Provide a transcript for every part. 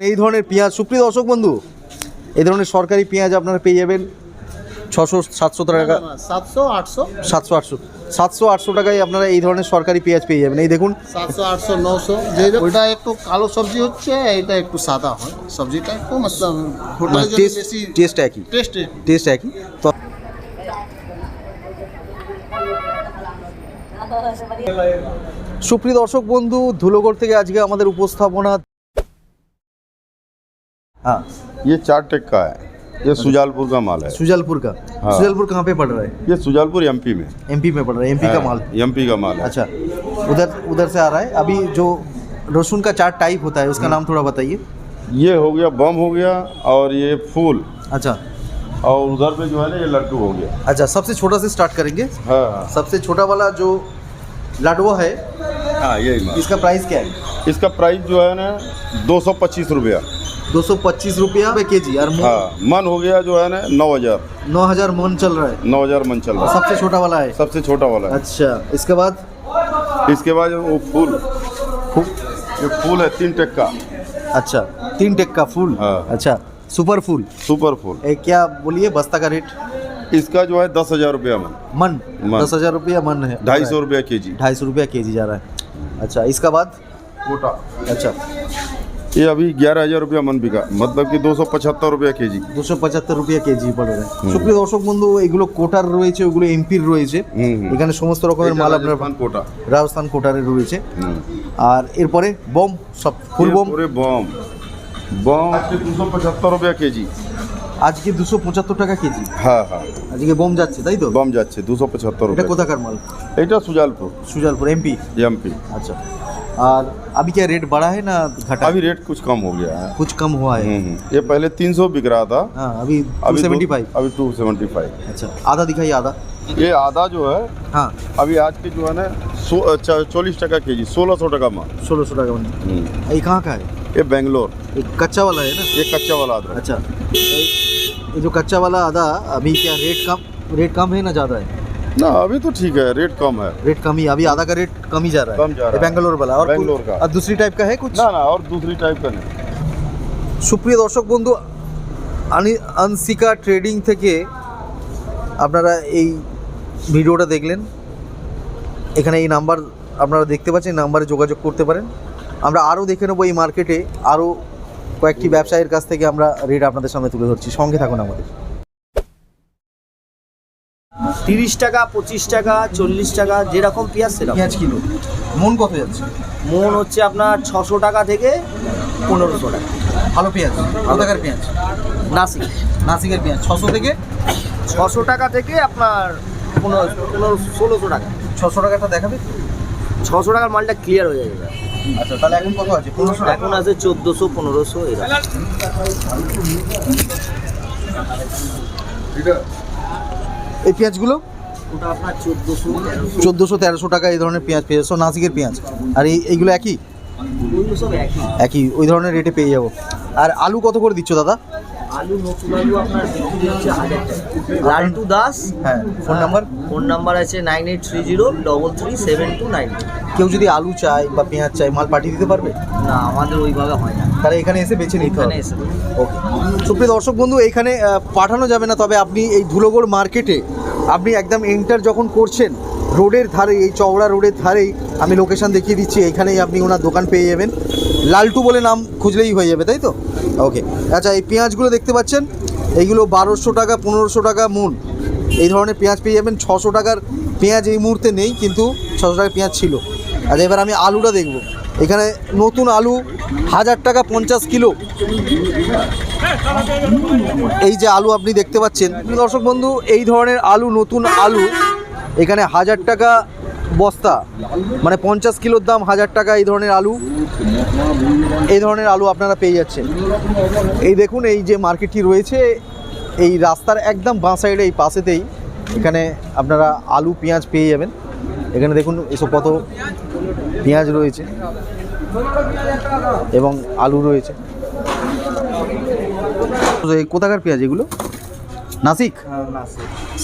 এই ধরনের পেঁয়াজ। সুপ্রিয় দর্শক বন্ধু এই ধরনের সরকারি পেঁয়াজ আপনারা পেয়ে যাবেন ছশো সাতশো টাকা সাতশো আটশো। সাতশো আটশো। সাতশো আটশো টাকায় আপনারা এই ধরনের সরকারি পেঁয়াজ পেয়ে যাবেন। এই দেখুন। সাতশো আটশো নশো। ওইটা একটু কালো সবজি হচ্ছে এটা একটু সাদা হয়। সবজিটা একটু টেস্ট টেস্ট একই। টেস্ট টেস্ট একই। তো সুপ্রিয় দর্শক বন্ধু ধুলোগড় থেকে আজকে আমাদের উপস্থাপনা हाँ। ये चार टेक का है। ये सुजालपुर का माल है। सुजालपुर का? हाँ। सुजालपुर कहाँ पे पड़ रहा है? ये सुजालपुर एमपी में। एमपी में पड़ रहा है एमपी का माल। एमपी का माल है। अच्छा उधर उधर से आ रहा है। अभी जो रसुन का चार टाइप होता है उसका नाम थोड़ा बताइए। ये हो गया बम हो गया और ये फूल। अच्छा। और उधर पे जो है ना ये लड्डू हो गया। अच्छा सबसे छोटा से स्टार्ट करेंगे। हाँ हाँ। सबसे छोटा वाला जो लाडवा है हाँ यही इसका प्राइस क्या है? इसका प्राइस जो है ना दो सौ पच्चीस रुपया। दो सौ पच्चीस रुपया के जी और हाँ मन हो गया जो है ना नौ हज़ार। नौ हज़ार मन चल रहा है। नौ हज़ार मन चल रहा है। सबसे छोटा वाला है? सबसे छोटा वाला है। अच्छा इसके बाद? इसके बाद वो फूल। ये फूल है तीन टेक का अच्छा तीन टेक का फूल? हाँ। अच्छा सुपर फूल? सुपर फूल। ए, क्या बोलिए बस्ता का रेट? इसका जो है दस हज़ार रुपया मन। मन? मन। दस हज़ार रुपया मन है। ढाई सौ रुपया के जी ढाई सौ रुपया के जी जा रहा है। अच्छा इसका बाद? कोटा। अच्छा। ये अभी ग्यारह हजार रुपया मन बिका मतलब कि दो सौ पचहत्तर रुपया के जी দুশো পঁচাত্তর রুপিয়া কেজি পড়ে সুপ্রিয় দর্শক বন্ধু এগুলো কোটার রয়েছে ওগুলো এমপির রয়েছে হুম, হুম। এখানে সমস্ত রকমের মাল আপনার राजस्थान कोटा রাজস্থান কোটারের রয়েছে हम्म। আর এরপরে বম সব ফুল ये বম पूरे बम बम दो सौ पचहत्तर रुपया के जी আজকে দুশো পঁচাত্তর টাকা কেজি हाँ हाँ আজকে বম যাচ্ছে তাই তো बम যাচ্ছে দুশো পঁচাত্তর এটা रुपया কোথাকার মাল এটা সুজালপুর सुजालपुर एमपी एमपी अच्छा और अभी क्या रेट बढ़ा है ना घटा? अभी रेट कुछ कम हो गया है। कुछ कम हुआ है? हम्म, हम्म। ये पहले तीन सौ बिक रहा था। हाँ अभी अभी अभी टू सेवेंटी फाइव अच्छा आधा दिखाइए आधा। ये आधा जो है हाँ। अभी आज के जो है ना सो अच्छा चौलीस टका के जी सोलह सौ टका माल सोलह सौ टका बनी हम्म। ये कहाँ का है? ये बेंगलोर। ये कच्चा वाला है ना? ये कच्चा वाला आधा। अच्छा। ये जो कच्चा वाला आधा अभी क्या रेट कम रेट कम है ना ज़्यादा है? ना अभी तो ठीक है रेट कम है रेट कम ही अभी आधा का रेट कम ही जा रहा है कम जा रहा ये है। बेंगलोर वाला और बेंगलोर का। और दूसरी टाइप का है कुछ ना ना और दूसरी टाइप का नहीं সুপ্রিয় দর্শক বন্ধু আনি আনসিকা ট্রেডিং থেকে আপনারা এই ভিডিওটা দেখলেন এখানে এই নাম্বার আপনারা দেখতে পাচ্ছেন এই নাম্বারে যোগাযোগ করতে পারেন আমরা আরও দেখে নেবো এই মার্কেটে আরও কয়েকটি ব্যবসায়ীর কাছ থেকে আমরা রেট আপনাদের সামনে তুলে ধরছি সঙ্গে থাকুন আমাদের তিরিশ টাকা পঁচিশ টাকা চল্লিশ টাকা যেরকম পেঁয়াজ সেরকম। পেঁয়াজ কিলো। মন কত যাচ্ছে? মন হচ্ছে আপনার ছশো টাকা থেকে পনেরোশো টাকা। ভালো পেঁয়াজ? কোথাকার পেঁয়াজ? নাসিক। নাসিকের পেঁয়াজ। ছশো থেকে? ছশো টাকা থেকে আপনার পনেরো পনেরো ষোলোশো টাকা। ছশো টাকাটা দেখাবে? ছশো টাকার মালটা ক্লিয়ার হয়ে যাবে। আচ্ছা তাহলে এখন কত আছে? পনেরোশো টাকা। এখন আছে চোদ্দোশো পনেরোশো এরকম। এই পেঁয়াজগুলো? চোদ্দোশো তেরোশো। টাকা এই ধরনের পেঁয়াজ পেয়ে যাচ্ছ। নাসিকের পেঁয়াজ। আর এই এইগুলো একই? একই। ওই ধরনের রেটে পেয়ে যাব। আর আলু কত করে দিচ্ছ দাদা? আলু নতুন আলু আপনার বিক্রি হচ্ছে হাজার টাকা। লালটু দাস? হ্যাঁ ফোন নাম্বার ফোন নাম্বার আছে nine eight three zero double three seven two nine কেউ যদি আলু চায় বা পেঁয়াজ চায় মাল পাঠিয়ে দিতে পারবে? না আমাদের ওইভাবে হয় না। তাহলে এখানে এসে বেছে নিতে এখানে হবে। এসে ওকে সুপ্রিয় দর্শক বন্ধু এখানে পাঠানো যাবে না তবে আপনি এই ধুলোগড় মার্কেটে আপনি একদম এন্টার যখন করছেন রোডের ধারে এই চওড়া রোডের ধারেই আমি লোকেশন দেখিয়ে দিচ্ছি এখানেই আপনি ওনার দোকান পেয়ে যাবেন। লালটু বলে নাম খুঁজলেই হয়ে যাবে তাই তো? ওকে আচ্ছা এই পেঁয়াজগুলো দেখতে পাচ্ছেন? এইগুলো বারোশো টাকা, পনেরোশো টাকা মন এই ধরনের পেঁয়াজ পেয়ে যাবেন। ছশো টাকার পেঁয়াজ এই মুহূর্তে নেই, কিন্তু ছশো টাকার পেঁয়াজ ছিল। আচ্ছা এবার আমি আলুটা দেখব। এখানে নতুন আলু, হাজার টাকা পঞ্চাশ কিলো। এই যে আলু আপনি দেখতে পাচ্ছেন। দর্শক বন্ধু, এই ধরনের আলু, নতুন আলু, এখানে হাজার টাকা বস্তা। মানে পঞ্চাশ কিলোর দাম, হাজার টাকা এই ধরনের আলু। এই ধরনের আলু আপনারা পেয়ে যাচ্ছেন। এই দেখুন, এই যে মার্কেটটি রয়েছে, এই রাস্তার একদম বাঁ সাইডে, এই পাশেতেই এখানে আপনারা আলু, পেঁয়াজ পেয়ে যাবেন। এখানে দেখুন, এসব কত পেঁয়াজ রয়েছে এবং আলু রয়েছে। কোথাকার পেঁয়াজ এগুলো? নাসিক?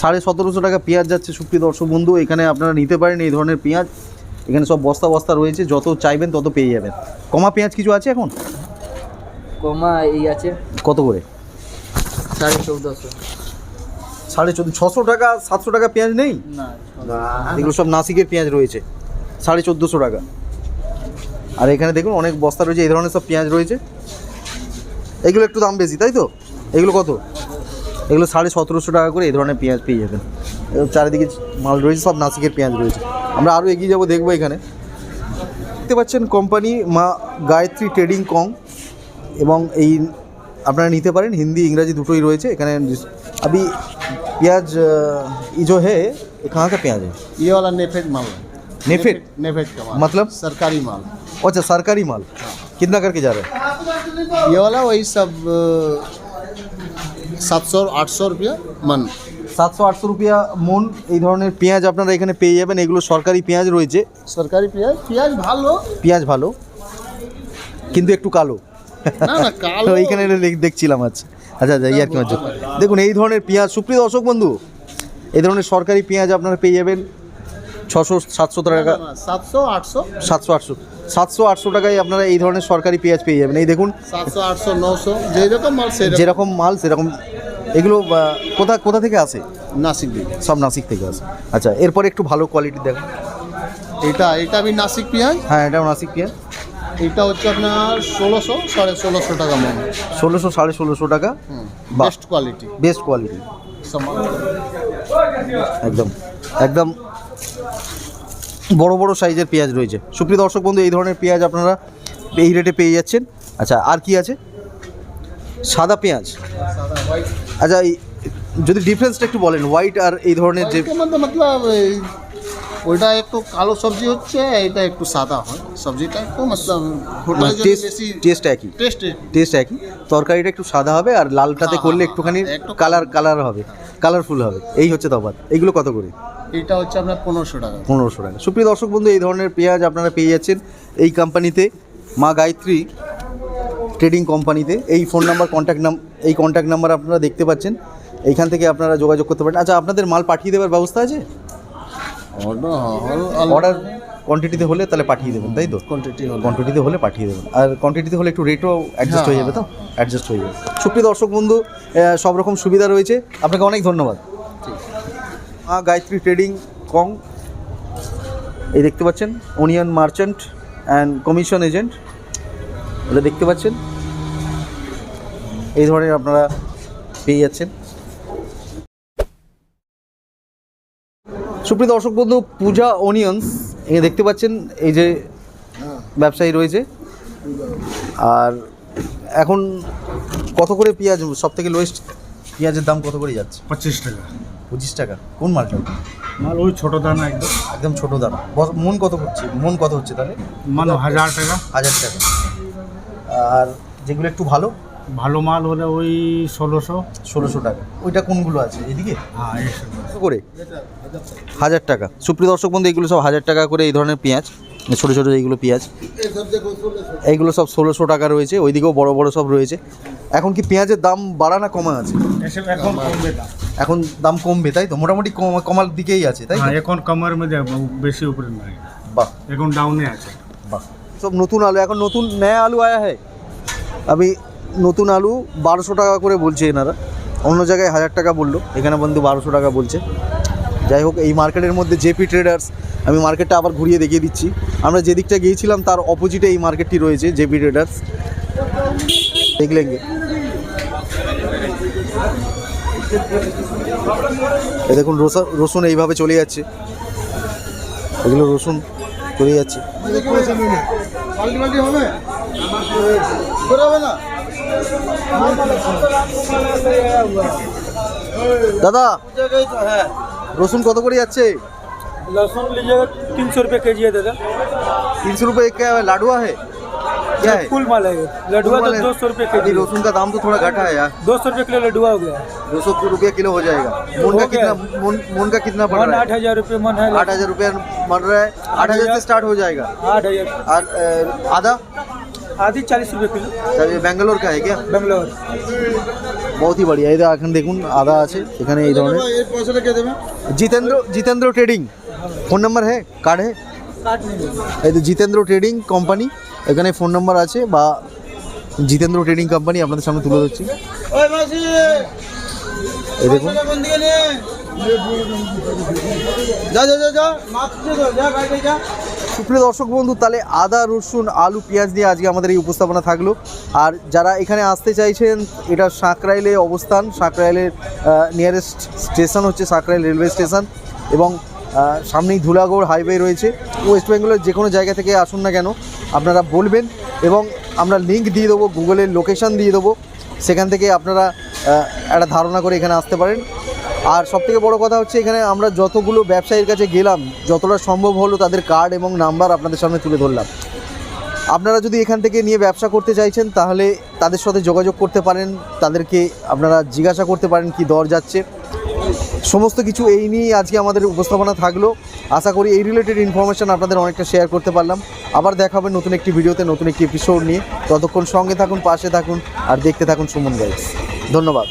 সাড়ে সতেরোশো টাকা পেঁয়াজ যাচ্ছে সুপ্রিয় দর্শক বন্ধু এখানে আপনারা নিতে পারেন এই ধরনের পেঁয়াজ। এখানে সব বস্তা বস্তা রয়েছে যত চাইবেন তত পেয়ে যাবেন। কমা পেঁয়াজ কিছু আছে এখন? কমা এই আছে। কত করে? সাড়ে চৌদ্দশো। সাড়ে চোদ্দ ছশো টাকা সাতশো টাকা পেঁয়াজ নেই? এগুলো সব নাসিকের পেঁয়াজ রয়েছে। সাড়ে চোদ্দোশো টাকা। আর এখানে দেখুন অনেক বস্তা রয়েছে এই ধরনের সব পেঁয়াজ রয়েছে। এগুলো একটু দাম বেশি তাই তো? এগুলো কত? এগুলো সাড়ে সতেরোশো টাকা করে এই ধরনের পেঁয়াজ পেয়ে যাবেন এরকম চারিদিকে মাল রয়েছে সব নাসিকের পেঁয়াজ রয়েছে আমরা আরও এগিয়ে যাবো দেখবো এখানে দেখতে পাচ্ছেন কোম্পানি মা গায়ত্রী ট্রেডিং কং এবং এই আপনারা নিতে পারেন হিন্দি ইংরাজি দুটোই রয়েছে এখানে अभी प्याज अ, ये जो है ये कहाँ का प्याज है ये वाला नेफेड माल है नेफेड? नेफेड का माल मतलब? सरकारी माल अच्छा सरकारी माल कितना करके जा रहा है ये वाला वही सब সাতশো আটশো রুপিয়া মান। সাতশো আটশো রুপিয়া মন এই ধরনের পেঁয়াজ আপনারা এখানে পেয়ে যাবেন। এগুলো সরকারি পেঁয়াজ রয়েছে। সরকারি পেঁয়াজ পেঁয়াজ ভালো। পেঁয়াজ ভালো কিন্তু একটু কালো। কালো। এইখানে দেখছিলাম আচ্ছা আচ্ছা আচ্ছা ইয়ার কি দেখুন এই ধরনের পেঁয়াজ সুপ্রিয় দর্শক বন্ধু এই ধরনের সরকারি পেঁয়াজ আপনারা পেয়ে যাবেন। ছশো সাতশো টাকা। সাতশো আটশো। সাতশো আটশো। সাতশো আটশো টাকায় আপনারা এই ধরনের সরকারি পেঁয়াজ পেয়ে যাবেন। এই দেখুন সাতশো আটশো নশো যেরকম মাল সেরকম। যেরকম মাল সেরকম এগুলো কোথা কোথা থেকে আসে? নাসিক দিকে সব নাসিক থেকে আসে। আচ্ছা এরপরে একটু ভালো কোয়ালিটি দেখুন এটা এটা আমি নাসিক পেঁয়াজ। হ্যাঁ এটাও নাসিক পেঁয়াজ। এটা হচ্ছে আপনার ষোলোশো সাড়ে ষোলোশো টাকা মন। ষোলোশো সাড়ে ষোলোশো টাকা। বেস্ট কোয়ালিটি বেস্ট কোয়ালিটি একদম একদম বড় বড় সাইজের পেঁয়াজ রয়েছে। সুপ্রিয় দর্শক বন্ধু এই ধরনের পেঁয়াজ আপনারা এই রেটে পেয়ে যাচ্ছেন। আচ্ছা আর কি আছে? সাদা পেঁয়াজ। আচ্ছা এই যদি ডিফারেন্সটা একটু বলেন হোয়াইট আর এই ধরনের যে ওইটা একটু কালো সবজি হচ্ছে এটা একটু সাদা হয়। সবজিটা একটু টেস্ট একই। টেস্ট টেস্ট একই। তরকারিটা একটু সাদা হবে আর লালটাতে করলে একটুখানি একটু কালার কালার হবে। কালারফুল হবে। এই হচ্ছে তফাৎ। এইগুলো কত করে? এটা হচ্ছে আপনার পনেরোশো টাকা। পনেরোশো টাকা। সুপ্রিয় দর্শক বন্ধু এই ধরনের পেঁয়াজ আপনারা পেয়ে যাচ্ছেন এই কোম্পানিতে মা গায়ত্রী ট্রেডিং কোম্পানিতে এই ফোন নাম্বার কন্ট্যাক্ট নাম এই কন্ট্যাক্ট নাম্বার আপনারা দেখতে পাচ্ছেন। এইখান থেকে আপনারা যোগাযোগ করতে পারেন। আচ্ছা আপনাদের মাল পাঠিয়ে দেওয়ার ব্যবস্থা আছে? অর্ডার অর্ডার কোয়ান্টিটিতে হলে তাহলে পাঠিয়ে দেবেন তাই তো? কোয়ান্টিটি কোয়ান্টিটিতে হলে পাঠিয়ে দেবেন। আর কোয়ান্টিটিতে হলে একটু রেটও অ্যাডজাস্ট হয়ে যাবে তো? অ্যাডজাস্ট হয়ে। যাবে। সুপ্রিয় দর্শক বন্ধু সব রকম সুবিধা রয়েছে। আপনাকে অনেক ধন্যবাদ। গায়ত্রী ট্রেডিং কং। এই দেখতে পাচ্ছেন onion merchant and commission agent এটা দেখতে পাচ্ছেন। এই ধরনের আপনারা পেয়ে যাচ্ছেন। সুপ্রিয় দর্শক বন্ধু, পূজা অনিয়ন্স এ দেখতে পাচ্ছেন, এই যে ব্যবসায়ী রয়েছে। আর এখন কত করে পেঁয়াজ সব থেকে লোয়েস্ট পেঁয়াজের দাম কত করে যাচ্ছে? পঁচিশ টাকা। পঁচিশ টাকা। কোন মালটা? মাল ওই ছোটো দানা একদম। একদম ছোট দাম বস- মন কত হচ্ছে? মন কত হচ্ছে তাহলে? মানে হাজার টাকা। হাজার টাকা। আর যেগুলো একটু ভালো? ভালো মাল হলে ওই ষোলোশো। ষোলোশো টাকা। ওইটা কোনগুলো আছে? এদিকে? হ্যাঁ করে? হাজার টাকা। সুপ্রিয় দর্শক বন্ধু এগুলো সব হাজার টাকা করে এই ধরনের পেঁয়াজ। ছোটো ছোটো এইগুলো পেঁয়াজ এইগুলো সব ষোলোশো টাকা রয়েছে ওইদিকেও বড় বড় সব রয়েছে। এখন কি পেঁয়াজের দাম বাড়া না কমা আছে? এখন দাম। কমবে তাই তো? মোটামুটি কম- কমার দিকেই আছে তাই হ্যাঁ এখন কমের মধ্যে বেশি উপরে নাই। বাহ। এখন ডাউনে আছে। বাহ। সব নতুন আলু এখন নতুন নয়া আলু আয়া হয় আমি নতুন আলু বারোশো টাকা করে বলছে এনারা। অন্য জায়গায় হাজার টাকা বলল এখানে বন্ধু বারোশো টাকা বলছে। যাই হোক, এই মার্কেটের মধ্যে জেপি ট্রেডার্স, আমি মার্কেটটা আবার ঘুরিয়ে দেখিয়ে দিচ্ছি। আমরা যে দিকটা গিয়েছিলাম, তার অপোজিটে এই মার্কেটটি রয়েছে, জেপি ট্রেডার্স। দেখলেন দেখুন রসুন এইভাবে চলে যাচ্ছে। এগুলো রসুন চলে যাচ্ছে। দাদা! রসুন কত করে যাচ্ছে लहसुन लीजिएगा तीन सौ रुपये के जी है दादा तीन सौ रुपये क्या है लाडुआ है क्या है फुल माल है ये लडुआ तो वाले- दो सौ रुपये के अभी जी रसुन का दाम तो थोड़ा घटा है यार दो सौ रुपये किलो लडुआ हो गया दो सौ रुपया किलो हो जाएगा मून का हो गया। कितना मून मून का कितना पड़ वन रहा आठ है हजार रुपये मन है आठ हजार रुपया बढ़ रहा है आठ हजार से स्टार्ट हो जाएगा आठ हजार और अ, आधा आधी चालीस रुपये किलो चलिए बेंगलोर का है क्या बेंगलोर বহুতই হি বাড়িয়া এখন দেখুন আদা আছে এখানে এই ধরনের Jitendra Jitendra trading phone number হ্যাঁ কার্ড হ্যাঁ এই তো জিতেন্দ্র ট্রেডিং কোম্পানি এখানে ফোন নাম্বার আছে বা জিতেন্দ্র ট্রেডিং কোম্পানি আপনাদের সামনে তুলে ধরছি এই দেখুন যা যা যা যা যা যা সুপ্রিয় দর্শক বন্ধু, তাহলে আদা, রসুন, আলু, পেঁয়াজ দিয়ে আজকে আমাদের এই উপস্থাপনা থাকল। আর যারা এখানে আসতে চাইছেন, এটা সাঁকরাইলে অবস্থান সাঁকরাইলের নিয়ারেস্ট স্টেশন হচ্ছে সাঁকরাইল রেলওয়ে স্টেশন এবং সামনেই ধুলাগড় হাইওয়ে রয়েছে। ওয়েস্ট বেঙ্গলের যে কোনো জায়গা থেকে আসুন না কেন, আপনারা বলবেন এবং আমরা লিঙ্ক দিয়ে দেবো গুগলের লোকেশান দিয়ে দেবো। সেখান থেকে আপনারা একটা ধারণা করে এখানে আসতে পারেন। আর সবথেকে বড় কথা হচ্ছে এখানে আমরা যতগুলো ব্যবসায়ীর কাছে গেলাম, যতটা সম্ভব হলো তাদের কার্ড এবং নাম্বার আপনাদের সামনে তুলে ধরলাম। আপনারা যদি এখান থেকে নিয়ে ব্যবসা করতে চাইছেন, তাহলে তাদের সাথে যোগাযোগ করতে পারেন, তাদেরকে আপনারা জিজ্ঞাসা করতে পারেন কি দর যাচ্ছে। সমস্ত কিছু এই নিয়েই আজকে আমাদের উপস্থাপনা থাকল। আশা করি এই রিলেটেড ইনফরমেশান আপনাদের অনেকটা শেয়ার করতে পারলাম। আবার দেখা হবে নতুন একটি ভিডিওতে, নতুন একটি এপিসোড নিয়ে। ততক্ষণ সঙ্গে থাকুন, পাশে থাকুন, আর দেখতে থাকুন সুমন গাইডস ধন্যবাদ।